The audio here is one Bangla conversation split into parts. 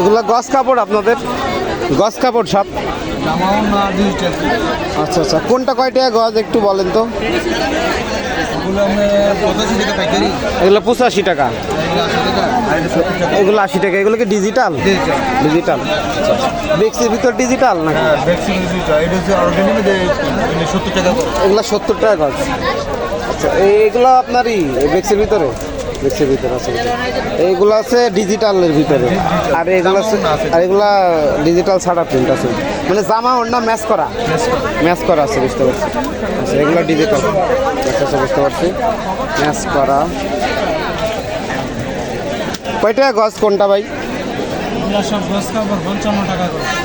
এগুলা গস কাপড় আপনাদের? গস কাপড় সব? না আচ্ছা আচ্ছা। কোনটা কয় টাকা গজ একটু বলেন তো? এগুলো পঁচাশি টাকা। এগুলো আশি টাকা। এগুলো কি ডিজিটাল ডিজিটাল বেক্সির ভিতর ডিজিটাল করে এগুলো সত্তর টাকা গজ। আচ্ছা এইগুলো আপনারই বেক্সির ভিতরে? বেক্সির ভিতরে আছে। এইগুলো আছে ডিজিটালের ভিতরে। আর এগুলো আছে আর এগুলা ডিজিটাল ছাড়া প্রিন্ট আছে। মানে জামা ওড়না ম্যাচ করা। ম্যাচ করা। আছে বুঝতে পারছি। আচ্ছা এগুলো ডিজিটাল আচ্ছা আচ্ছা বুঝতে পারছি। ম্যাচ করা। কয় টাকা গজ কোনটা ভাই?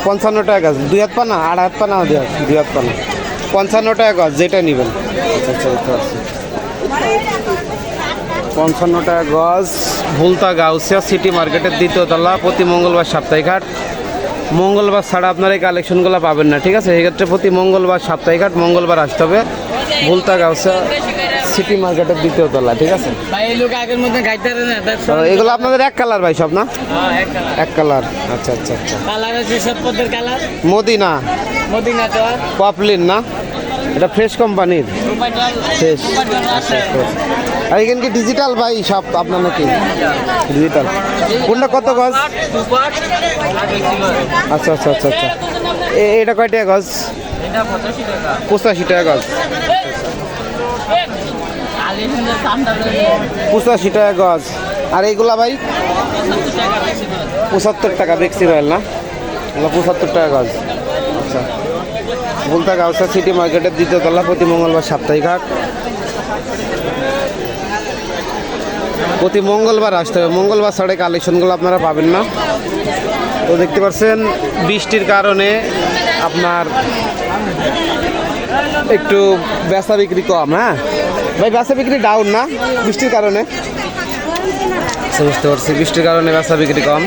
পঞ্চান্ন টাকা গাছ দুই হাত পানা? আড়াই হাত পানা? দুই হাত পানা। পঞ্চান্ন টাকা গাছ যেটা নেবেন। আচ্ছা আচ্ছা বুঝতে পারছি। পঞ্চান্ন টাকা গজ। ভুলতা গাউসিয়া সিটি মার্কেটের দ্বিতীয় তলা প্রতি মঙ্গলবার সাপ্তাহিক হাট মঙ্গলবার ছাড়া আপনার এই কালেকশনগুলো পাবেন না ঠিক আছে? সেক্ষেত্রে প্রতি মঙ্গলবার সাপ্তাহিক হাট মঙ্গলবার আসতে হবে ভুলতা গাউসিয়া সিটি মার্কেটের দ্বিতীয় তলা ঠিক আছে? ভাই এই লোক আগের মধ্যে গাইতে পারে না তার তো এগুলো আপনাদের এক কালার ভাই সব না? হ্যাঁ এক কালার। আচ্ছা আচ্ছা আচ্ছা। কালার আছে সব পদের কালার। মদিনা। মদিনা তো। পপলিন না? এটা ফ্রেশ কোম্পানির। শেষ রূপাইটাল আছে। আর এখানে কি ডিজিটাল ভাই সব আপনার নাকি? ডিজিটাল কোনটা কত গজ? আচ্ছা আচ্ছা আচ্ছা আচ্ছা। এটা কয় টাকা গজ? পঁচাশি টাকা গজ। পঁচাশি টাকা গজ। আর এইগুলা ভাই? পঁচাত্তর টাকা বেক্সি রয়েল না? পঁচাত্তর টাকা গজ। আচ্ছা। বলতে গাউসা সিটি মার্কেটের দ্বিতীয় তলা প্রতি মঙ্গলবার সাপ্তাহিক হাট। প্রতি মঙ্গলবার আসতে হবে। মঙ্গলবার ছাড়া কালেকশনগুলো আপনারা পাবেন না। তো দেখতে পাচ্ছেন বৃষ্টির কারণে আপনার একটু বেচা বিক্রি কম হ্যাঁ? ভাই বেচা বিক্রি ডাউন না বৃষ্টির কারণে? আচ্ছা, বুঝতে পারছি। বৃষ্টির কারণে বেচা বিক্রি কম।